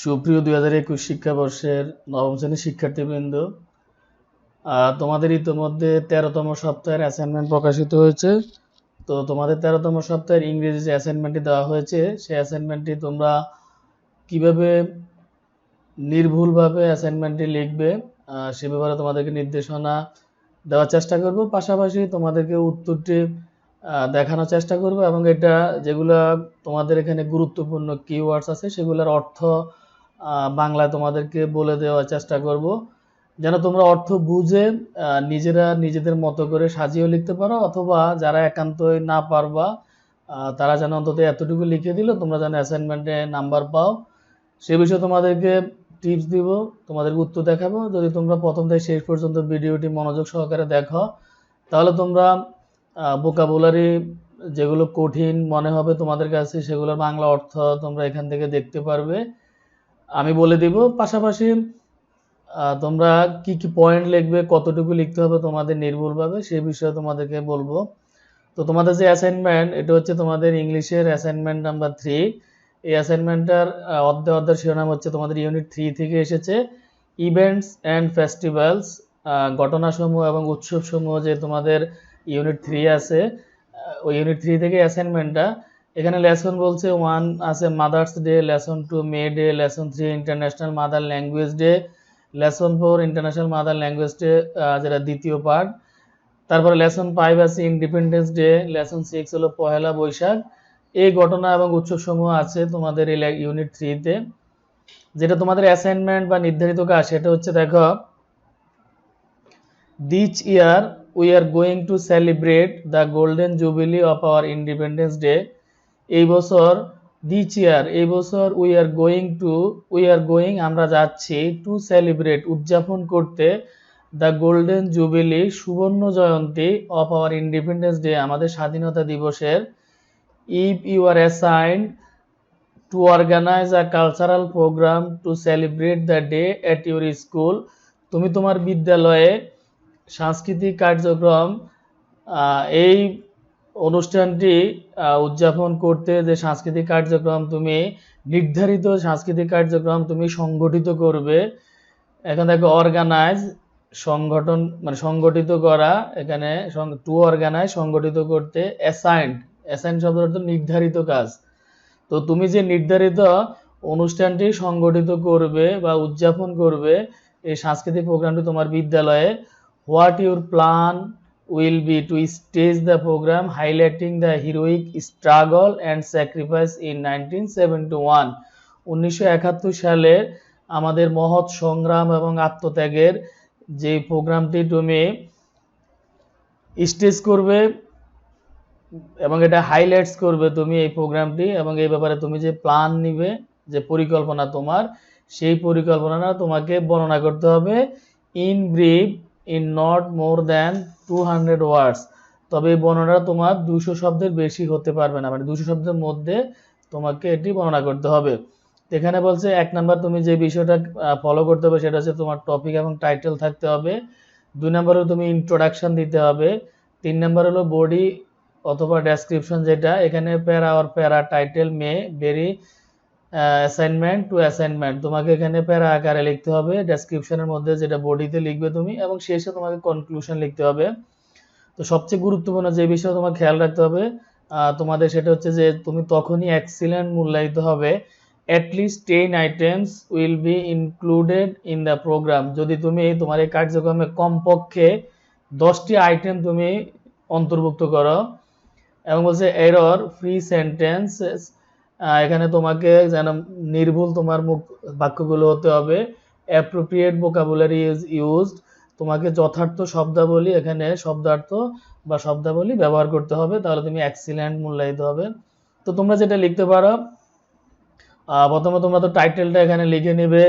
সুপ্রিয় দুই হাজার একুশ শিক্ষাবর্ষের নবম শ্রেণির শিক্ষার্থীবৃন্দ তোমাদের ইতিমধ্যে তেরোতম সপ্তাহের অ্যাসাইনমেন্ট প্রকাশিত হয়েছে। তো তোমাদের তেরোতম সপ্তাহের ইংরেজি যে অ্যাসাইনমেন্টটি দেওয়া হয়েছে, সেই অ্যাসাইনমেন্টটি তোমরা কীভাবে নির্ভুলভাবে অ্যাসাইনমেন্টটি লিখবে সে ব্যাপারে তোমাদেরকে নির্দেশনা দেওয়ার চেষ্টা করব। পাশাপাশি তোমাদেরকে উত্তরটি দেখানোর চেষ্টা করব এবং এটা যেগুলা তোমাদের এখানে গুরুত্বপূর্ণ কিওয়ার্ডস আছে, সেগুলোর অর্থ বাংলায় তোমাদেরকে বলে দেওয়ার চেষ্টা করব। যেন তোমরা অর্থ বুঝে নিজেরা নিজেদের মতো করে সাজিয়েও লিখতে পারো, অথবা যারা একান্তই না পারবা তারা যেন অন্তত এতটুকু লিখে দিল, তোমরা যেন অ্যাসাইনমেন্টে নাম্বার পাও। সে বিষয়ে তোমাদেরকে টিপস দিব, তোমাদেরকে উত্তর দেখাবো। যদি তোমরা প্রথম থেকে শেষ পর্যন্ত ভিডিওটি মনোযোগ সহকারে দেখো, তাহলে তোমরা ভোকাবুলারি যেগুলো কঠিন মনে হবে তোমাদের কাছে, সেগুলোর বাংলা অর্থ তোমরা এখান থেকে দেখতে পারবে। আমি বলে দিব, পাশাপাশি তোমরা কি কি পয়েন্ট লিখবে, কতটুকু লিখতে হবে তোমাদের নির্ভুলভাবে সে বিষয়ে তোমাদেরকে বলব। তো তোমাদের যে অ্যাসাইনমেন্ট এটা হচ্ছে তোমাদের ইংলিশের অ্যাসাইনমেন্ট নাম্বার থ্রি এই অ্যাসাইনমেন্টটার অর্ধে অর্ধের শিরোনাম হচ্ছে তোমাদের ইউনিট থ্রি থেকে এসেছে। ইভেন্টস অ্যান্ড ফেস্টিভ্যালস ঘটনাসমূহ এবং উৎসবসমূহ যে তোমাদের ইউনিট থ্রি আছে ওই ইউনিট থ্রি থেকে অ্যাসাইনমেন্টটা এখানে লেসন বলছে ওয়ান আছে mother's day lesson two May day lesson three international mother language day lesson four international mother language day যেটা দ্বিতীয় পার্ট তারপরে লেসন ফাইভ আছে ইন্ডিপেন্ডেন্স ডে লেসন সিক্স হলো পহেলা বৈশাখ। এই ঘটনা এবং উৎসব সমূহ আছে তোমাদের এই ইউনিট থ্রিতে যেটা তোমাদের অ্যাসাইনমেন্ট বা নির্ধারিত কাজ, সেটা হচ্ছে দেখো this year we are going to celebrate the golden jubilee of our independence day এই বছর দিচ ইয়ার এই বছর we are going to we are going আমরা যাচ্ছি টু সেলিব্রেট উদযাপন করতে দ্য গোল্ডেন জুবিলি সুবর্ণ জয়ন্তী অফ আওয়ার ইন্ডিপেন্ডেন্স ডে আমাদের স্বাধীনতা দিবসের। If you are assigned to organise a cultural programme to celebrate the day at your school তুমি তোমার বিদ্যালয়ে সাংস্কৃতিক কার্যক্রম এই অনুষ্ঠানটি উদযাপন করতে যে সাংস্কৃতিক কার্যক্রম তুমি, নির্ধারিত সাংস্কৃতিক কার্যক্রম তুমি সংগঠিত করবে, এখন দেখো অর্গানাইজ সংগঠন মানে সংগঠিত করা, এখানে টু অর্গানাইজ সংগঠিত করতে অ্যাসাইন্ড অ্যাসাইন শব্দের অর্থ নির্ধারিত কাজ। তো তুমি যে নির্ধারিত অনুষ্ঠানটি সংগঠিত করবে বা উদযাপন করবে, এই সাংস্কৃতিক প্রোগ্রামটি তোমার বিদ্যালয়ে what your plan will be to stage the programme highlighting the heroic struggle and sacrifice in nineteen seventy one উনিশশো একাত্তর সালে আমাদের মহৎ সংগ্রাম এবং আত্মত্যাগের যে প্রোগ্রামটি তুমি স্টেজ করবে এবং এটা হাইলাইটস করবে তুমি এই প্রোগ্রামটি এবং এই ব্যাপারে তুমি যে প্ল্যান নিবে, যে পরিকল্পনা তোমার, সেই পরিকল্পনাটা তোমাকে বর্ণনা করতে হবে in brief in not more than two hundred words তবে এই বর্ণনাটা তোমার দুশো শব্দের বেশি হতে পারবে না। মানে দুশো শব্দের মধ্যে তোমাকে এটি বর্ণনা করতে হবে। এখানে বলছে, এক নাম্বার তুমি যে বিষয়টা ফলো করতে হবে সেটা হচ্ছে তোমার টপিক এবং টাইটেল থাকতে হবে। দুই নাম্বার হলো তুমি ইন্ট্রোডাকশন দিতে হবে। তিন নাম্বার হলো বডি অথবা ডেসক্রিপশন যেটা। এখানে প্যারা আর para title may very assignment two assignment তোমাকে এখানে প্যারা আকারে লিখতে হবে ডেসক্রিপশনের মধ্যে যেটা বডিতে লিখবে তুমি এবং শেষে তোমাকে কনক্লুশন লিখতে হবে। তো সবচেয়ে গুরুত্বপূর্ণ যে বিষয় তোমার খেয়াল রাখতে হবে তোমাদের সেটা হচ্ছে যে তুমি তখনই এক্সিলেন্ট মূল্যায়িত হবে। At least ten items will be included in the programme যদি তুমি তোমার এই কার্যক্রমে কমপক্ষে দশটি আইটেম তুমি অন্তর্ভুক্ত করো এবং বলছে এরর ফ্রি সেন্টেন্স এখানে তোমাকে যেন নির্ভুল তোমার মুখ বাক্যগুলো হতে হবে। অ্যাপ্রোপ্রিয়েট ভোকাবুলারি ইজ ইউজড তোমাকে যথার্থ শব্দাবলী এখানে শব্দার্থ বা শব্দাবলী ব্যবহার করতে হবে, তাহলে তুমি এক্সিলেন্ট মূল্যায়িত হবে। তো তোমরা যেটা লিখতে পারো প্রথমে তোমরা তো টাইটেলটা এখানে লিখে নেবে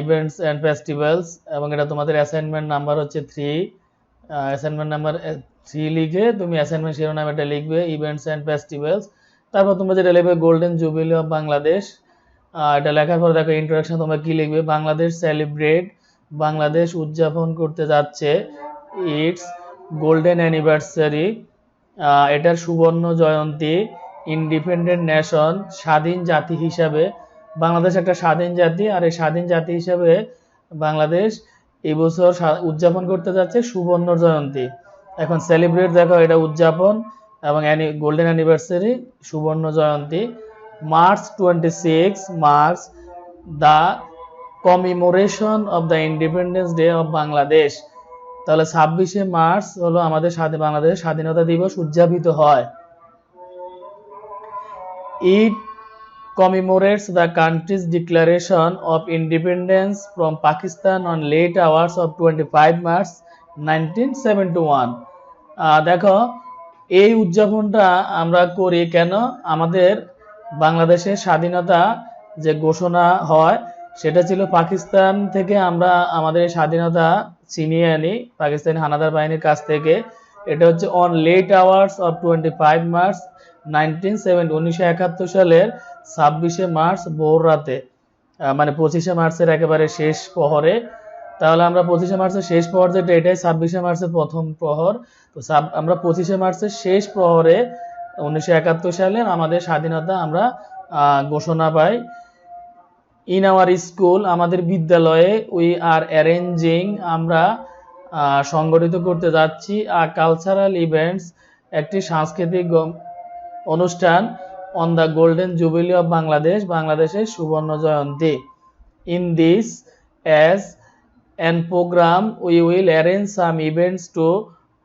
ইভেন্টস অ্যান্ড ফেস্টিভ্যালস এবং এটা তোমাদের অ্যাসাইনমেন্ট নাম্বার হচ্ছে থ্রি অ্যাসাইনমেন্ট নাম্বার থ্রি লিখে তুমি অ্যাসাইনমেন্ট শিরোনাম এটা লিখবে ইভেন্টস অ্যান্ড ফেস্টিভ্যালস তারপর তোমরা যেটা লিখবে গোল্ডেন জুবিলি অফ বাংলাদেশ এটা লেখার পর দেখো ইন্ট্রোডাকশন তোমরা কি লিখবে? বাংলাদেশ সেলিব্রেট বাংলাদেশ উদযাপন করতে যাচ্ছে ইটস গোল্ডেন অ্যানিভার্সারি এটার সুবর্ণ জয়ন্তী ইন্ডিপেন্ডেন্ট নেশন স্বাধীন জাতি হিসাবে, বাংলাদেশ একটা স্বাধীন জাতি, আর এই স্বাধীন জাতি হিসাবে বাংলাদেশ এবছর উদযাপন করতে যাচ্ছে সুবর্ণ জয়ন্তী। এখন সেলিব্রেট দেখো এটা উদযাপন এবং গোল্ডেন অ্যানিভার্সারি সুবর্ণ জয়ন্তী March twenty six March the commemoration of the independence day of Bangladesh তাহলে ছাব্বিশে মার্চ হলো আমাদের স্বাধীন বাংলাদেশের স্বাধীনতা দিবস উদযাপিত হয়। ইট commemorates the country's declaration of independence from Pakistan on hours of 25 March 1971 আহ, দেখো এই উদযাপনটা আমরা করি কেন? আমাদের বাংলাদেশের স্বাধীনতা যে ঘোষণা হয়, সেটা ছিল পাকিস্তান থেকে আমরা আমাদের স্বাধীনতা ছিনিয়ে আনি, পাকিস্তানি হানাদার বাহিনীর কাছ থেকে। এটা হচ্ছে on late hours of twenty five March nineteen seven উনিশশো একাত্তর সালের ছাব্বিশে মার্চ ভোর রাতে মানে পঁচিশে মার্চের একেবারে শেষ প্রহরে তাহলে আমরা পঁচিশে মার্চের শেষ প্রহর যেটা, এটাই ছাব্বিশে মার্চের প্রথম প্রহর। তো আমরা পঁচিশে মার্চের শেষ প্রহরে উনিশশো একাত্তর সালে আমাদের স্বাধীনতা আমরা ঘোষণা পাই। ইন আওয়ার স্কুল আমাদের বিদ্যালয়ে উই আর অ্যারেঞ্জিং আমরা সংগঠিত করতে যাচ্ছি আর কালচারাল ইভেন্টস একটি সাংস্কৃতিক অনুষ্ঠান on the golden jubilee of Bangladesh বাংলাদেশের সুবর্ণ জয়ন্তী। In this as an programme we will arrange some events to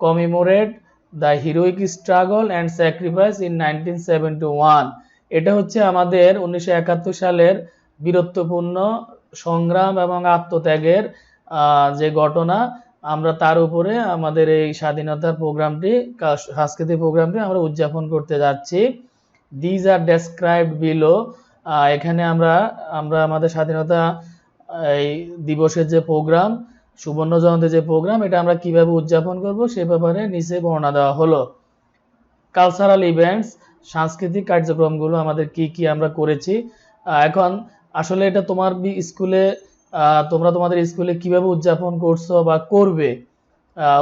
commemorate the heroic struggle and sacrifice in nineteen seventy one এটা হচ্ছে আমাদের উনিশশো একাত্তর সালের বীরত্বপূর্ণ সংগ্রাম এবং আত্মত্যাগের যে ঘটনা। আমরা তার উপরে আমাদের এই স্বাধীনতার প্রোগ্রামটি সাংস্কৃতিক প্রোগ্রামটি আমরা উদযাপন করতে যাচ্ছি। দিজ আর ডেসক্রাইবড বিলো এখানে আমরা আমরা আমাদের স্বাধীনতা এই দিবসের যে প্রোগ্রাম, সুবর্ণ জয়ন্তী যে প্রোগ্রাম, এটা আমরা কীভাবে উদযাপন করব সে ব্যাপারে নিচে বর্ণনা দেওয়া হলো। কালচারাল ইভেন্টস সাংস্কৃতিক কার্যক্রমগুলো আমাদের কি কি আমরা করেছি। এখন আসলে এটা তোমার স্কুলে তোমরা তোমাদের স্কুলে কীভাবে উদযাপন করছ বা করবে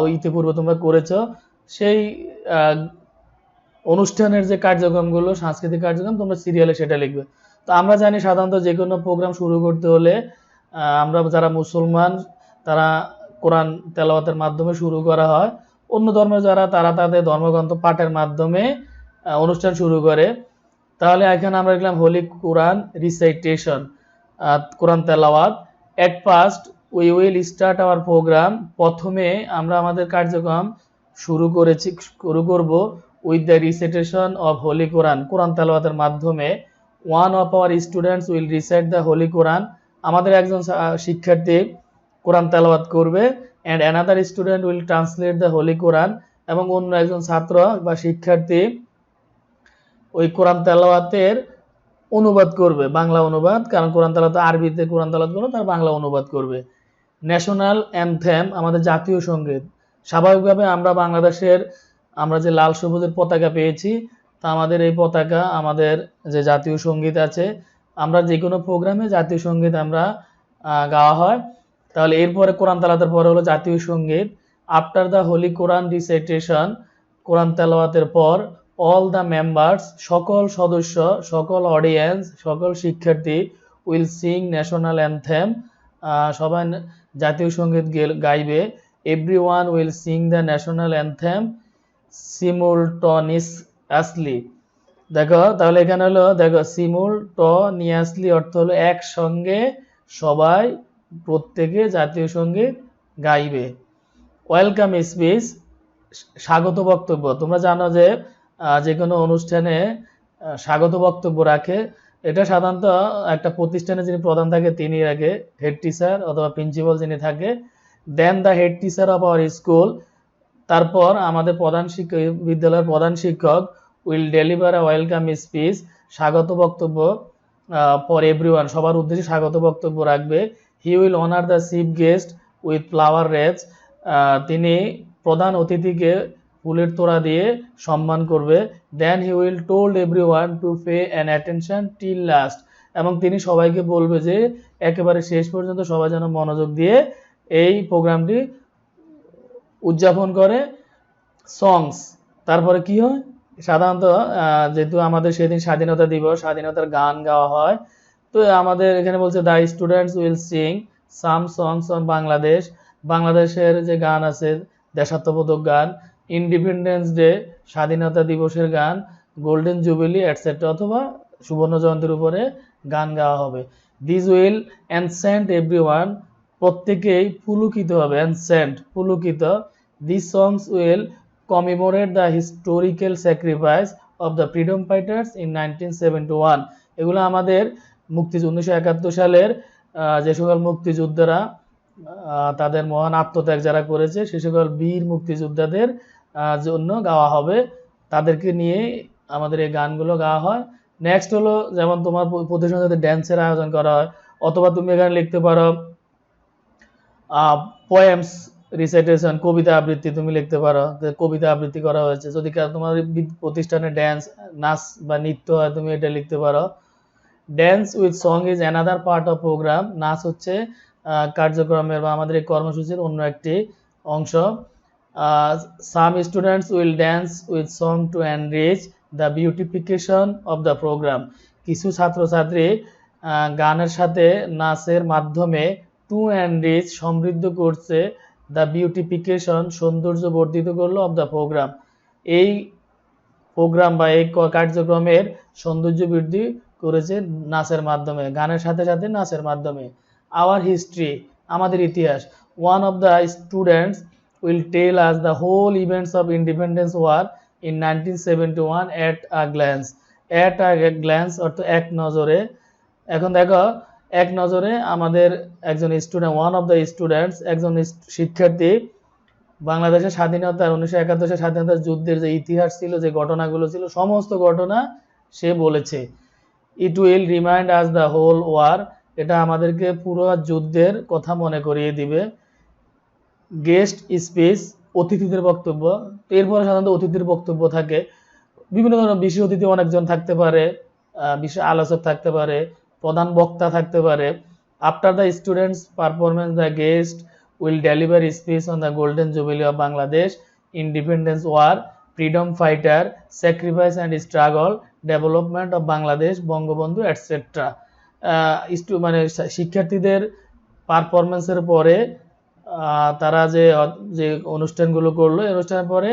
ওই ইতিপূর্বে তোমরা করেছ। সেই অনুষ্ঠানের যে কার্যক্রমগুলো, সাংস্কৃতিক কার্যক্রম তোমরা সিরিয়ালে সেটা লিখবে। তো আমরা জানি সাধারণত যে কোনো প্রোগ্রাম শুরু করতে হলে আমরা যারা মুসলমান, তারা কোরআন তেলাওয়াতের মাধ্যমে শুরু করা হয়। অন্য ধর্মের যারা, তারা তাদের ধর্মগ্রন্থ পাঠের মাধ্যমে অনুষ্ঠান শুরু করে। তাহলে এখানে আমরা দেখলাম হোলি কোরআন রিসাইটেশন কোরআন তেলাওয়াত। At first we will start our programme প্রথমে আমরা আমাদের কার্যক্রম শুরু করেছি, শুরু করব with the recitation of holy Quran Quran তেলাওয়াতের মাধ্যমে। One of our students will recite the holy Quran আমাদের একজন শিক্ষার্থী কোরআন তেলাওয়াত করবে and another student will translate the holy Quran এবং অন্য একজন ছাত্র বা শিক্ষার্থী ওই কোরআন তেলাওয়াতের অনুবাদ করবে, বাংলা অনুবাদ, কারণ কোরআন তেলাওয়াত আরবিতে কোরআন তেলাওয়াত করবে তার বাংলা অনুবাদ করবে। ন্যাশনাল অ্যানথেম আমাদের জাতীয় সংগীত। স্বাভাবিকভাবে আমরা বাংলাদেশের, আমরা যে লাল সবুজের পতাকা পেয়েছি, তা আমাদের এই পতাকা, আমাদের যে জাতীয় সংগীত আছে আমরা যে কোনো প্রোগ্রামে জাতীয় সংগীত আমরা গাওয়া হয়। তাহলে এরপরে কোরআন তালাতের পরে হলো জাতীয় সংগীত। After the holy Quran recitation Quran তেলাওয়াতের পর অল দ্য মেম্বার্স সকল সদস্য, সকল অডিয়েন্স সকল শিক্ষার্থী উইল সিং ন্যাশনাল অ্যানথেম সবাই জাতীয় সংগীত গাইবে। Every one will sing the national anthem simultaneously দেখো, তাহলে এখানে হলো, দেখো সিমুলটনিয়াসলি অর্থ হলো একসঙ্গে সবাই প্রত্যেকে জাতীয় সংগীত গাইবে। ওয়েলকাম স্পিচ, স্বাগত বক্তব্য। তোমরা জানো যে যে কোনো অনুষ্ঠানে স্বাগত বক্তব্য রাখে। এটা সাধারণত একটা প্রতিষ্ঠানে যিনি প্রধান থাকে, তিনি রাখে। হেড টিচার অথবা প্রিন্সিপাল যিনি থাকে then the head teacher of our school তারপর আমাদের প্রধান শিক্ষক, বিদ্যালয়ের প্রধান শিক্ষক will deliver a welcome speech স্বাগত বক্তব্য ফর এভরিওয়ান সবার উদ্দেশ্যে স্বাগত বক্তব্য রাখবে। He will honour the chief guest with flower rays তিনি প্রধান অতিথিকে ফুলের তোড়া দিয়ে সম্মান করবে। Then he will told every one to pay an attention till last এবং তিনি সবাইকে বলবে যে, একেবারে শেষ পর্যন্ত সবাই যেন মনোযোগ দিয়ে এই প্রোগ্রামটি উদযাপন করে। সংস তারপরে কি হয়? সাধারণত যেহেতু আমাদের সেদিন স্বাধীনতা দিবস, স্বাধীনতার গান গাওয়া হয়, তো আমাদের এখানে বলছে the students will sing some songs on Bangladesh বাংলাদেশের যে গান আছে, দেশাত্মবোধক গান ইন্ডিপেন্ডেন্স ডে স্বাধীনতা দিবসের গান গোল্ডেন জুবিলি এটসেট্রা অথবা সুবর্ণ জয়ন্তীর উপরে গান গাওয়া হবে। This will enchant every one প্রত্যেকেই পুলকিত হবে অ্যানসেন্ট পুলকিত। This songs will commemorate the historical sacrifice of the freedom fighters in nineteen seventy one এগুলো আমাদের মুক্তিযুদ্ধ, উনিশশো একাত্তর সালের যে সকল মুক্তিযোদ্ধারা তাদের মহান আত্মত্যাগ যারা করেছে, সে সকল বীর মুক্তিযোদ্ধাদের জন্য গাওয়া হবে। তাদেরকে নিয়ে আমাদের এই গানগুলো গাওয়া হয়। নেক্সট হলো যেমন তোমার প্রতিষ্ঠান যাতে ড্যান্সের আয়োজন করা হয়। অথবা তুমি এখানে লিখতে পারো পোয়েমস রিসাইটেশন কবিতা আবৃত্তি তুমি লিখতে পারো কবিতা আবৃত্তি করা হয়েছে। যদি তোমার প্রতিষ্ঠানে ড্যান্স নাচ বা নৃত্য হয়, তুমি এটা লিখতে পারো। Dance with song is another part of programme নাচ হচ্ছে কার্যক্রমের বা আমাদের এই কর্মসূচির অন্য একটি অংশ। Some students will dance with song to enrich the beautification of the programme কিছু ছাত্রছাত্রী গানের সাথে নাচের মাধ্যমে টু এনরিচ সমৃদ্ধ করছে দ্য বিউটিফিকেশন সৌন্দর্য বর্ধিত করল অফ দ্য প্রোগ্রাম এই প্রোগ্রাম বা এই কার্যক্রমের সৌন্দর্য বৃদ্ধি করেছে নাচের মাধ্যমে, গানের সাথে সাথে নাচের মাধ্যমে। আওয়ার হিস্ট্রি আমাদের ইতিহাস one of the students will tell us the whole events of independence war in nineteen seventy one at a glance at a glance অর্থাৎ এক নজরে। এখন দেখো এক নজরে আমাদের একজন student one of the students একজন শিক্ষার্থী বাংলাদেশের স্বাধীনতা উনিশশো একাত্তর স্বাধীনতার যুদ্ধের যে ইতিহাস ছিল, যে ঘটনাগুলো ছিল, সমস্ত ঘটনা সে বলেছে। It will remind us the whole war এটা আমাদেরকে পুরো যুদ্ধের কথা মনে করিয়ে দিবে। গেস্ট স্পেস অতিথিদের বক্তব্য। এরপরে সাধারণত অতিথির বক্তব্য থাকে। বিভিন্ন ধরনের বিশেষ অতিথি অনেকজন থাকতে পারে বিশেষ আলোচক থাকতে পারে। প্রধান বক্তা থাকতে পারে। After the students performance the guest will deliver speech on the golden jubilee of Bangladesh independence war freedom fighter sacrifice and struggle development of Bangladesh Bangabandhu et cetera মানে শিক্ষার্থীদের পারফরমেন্সের পরে তারা যে যে অনুষ্ঠানগুলো করল, এই অনুষ্ঠানের পরে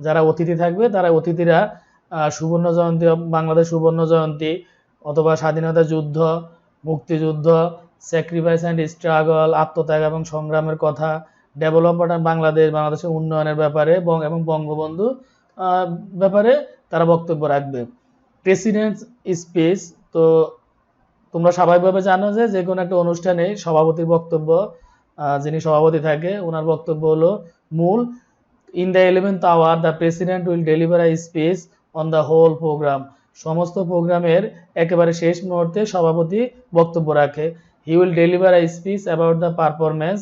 যারা অতিথি থাকবে, তারা অতিথিরা সুবর্ণ জয়ন্তী, বাংলাদেশ সুবর্ণ জয়ন্তী অথবা স্বাধীনতা যুদ্ধ, মুক্তিযুদ্ধ স্যাক্রিফাইস অ্যান্ড স্ট্রাগল আত্মত্যাগ এবং সংগ্রামের কথা ডেভেলপমেন্ট বাংলাদেশ, বাংলাদেশের উন্নয়নের ব্যাপারে এবং বঙ্গবন্ধু ব্যাপারে তারা বক্তব্য রাখবে। প্রেসিডেন্ট স্পিচ তো তোমরা স্বাভাবিকভাবে জানো যে যে কোনো একটা অনুষ্ঠানে সভাপতির বক্তব্য যিনি সভাপতি থাকে, ওনার বক্তব্য হলো মূল in the eleventh hour the president will deliver a speech on the whole programme সমস্ত প্রোগ্রামের একেবারে শেষ মুহূর্তে সভাপতি বক্তব্য রাখে। He will deliver a speech about the performance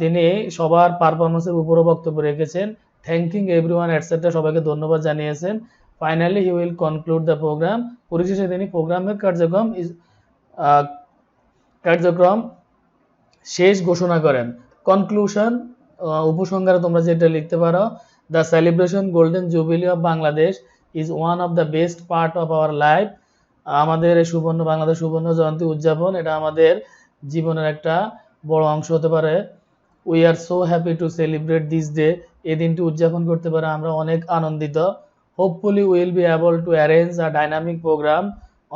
তিনি সবার পারফরমেন্সের উপরও বক্তব্য রেখেছেন। থ্যাঙ্কিং এভরি ওয়ান সবাইকে ধন্যবাদ জানিয়েছেন। Finally he will conclude the programme পরিশেষে তিনি প্রোগ্রামের কার্যক্রম কার্যক্রম শেষ ঘোষণা করেন। কনক্লুশন উপসংহারে তোমরা যেটা লিখতে পারো the celebration golden jubilee of Bangladesh is one of the best part of our life আমাদের এই সুবর্ণ বাংলাদেশ সুবর্ণ জয়ন্তী উদযাপন, এটা আমাদের জীবনের একটা বড় অংশ হতে পারে। We are so happy to celebrate this day এই দিনটি উদযাপন করতে পারে আমরা অনেক আনন্দিত। Hopefully will be able to arrange a dynamic programme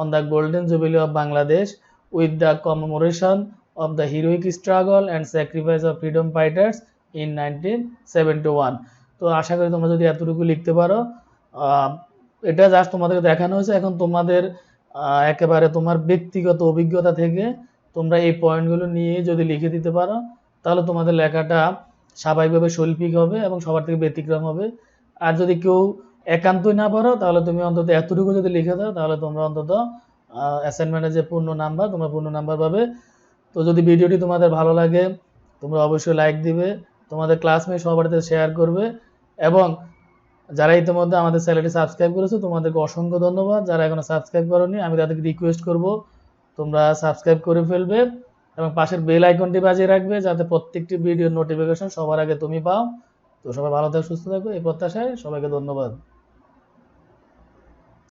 on the golden jubilee of Bangladesh with the commemoration of the heroic struggle and sacrifice of freedom fighters in 1971 তো আশা করি তোমরা যদি এতটুকু লিখতে পারো এটা জাস্ট তোমাদের দেখানো হয়েছে। এখন তোমাদের একেবারে তোমার ব্যক্তিগত অভিজ্ঞতা থেকে তোমরা এই পয়েন্টগুলো নিয়ে যদি লিখে দিতে পারো, তাহলে তোমাদের লেখাটা স্বাভাবিকভাবে শৈল্পিক হবে এবং সবার থেকে ব্যতিক্রম হবে। আর যদি কেউ একান্তই না পারো, তাহলে তুমি অন্তত এতটুকু যদি লিখে দাও, তাহলে তোমরা অন্তত অ্যাসাইনমেন্টের যে পূর্ণ নাম্বার তোমরা পূর্ণ নাম্বার পাবে। তো যদি ভিডিওটি তোমাদের ভালো লাগে, তোমরা অবশ্যই লাইক দিবে, তোমাদের ক্লাসমেট সবার শেয়ার করবে এবং যারা ইতিমধ্যে আমাদের চ্যানেলটি সাবস্ক্রাইব করেছ, তোমাদেরকে অসংখ্য ধন্যবাদ। যারা এখনও সাবস্ক্রাইব করোনি, আমি তাদেরকে রিকোয়েস্ট করব, তোমরা সাবস্ক্রাইব করে ফেলবে এবং পাশের বেল আইকনটি বাজিয়ে রাখবে যাতে প্রত্যেকটি ভিডিওর নোটিফিকেশন সবার আগে তুমি পাও। তো সবাই ভালো থাকো, সুস্থ থাকো, এই প্রত্যাশায় সবাইকে ধন্যবাদ।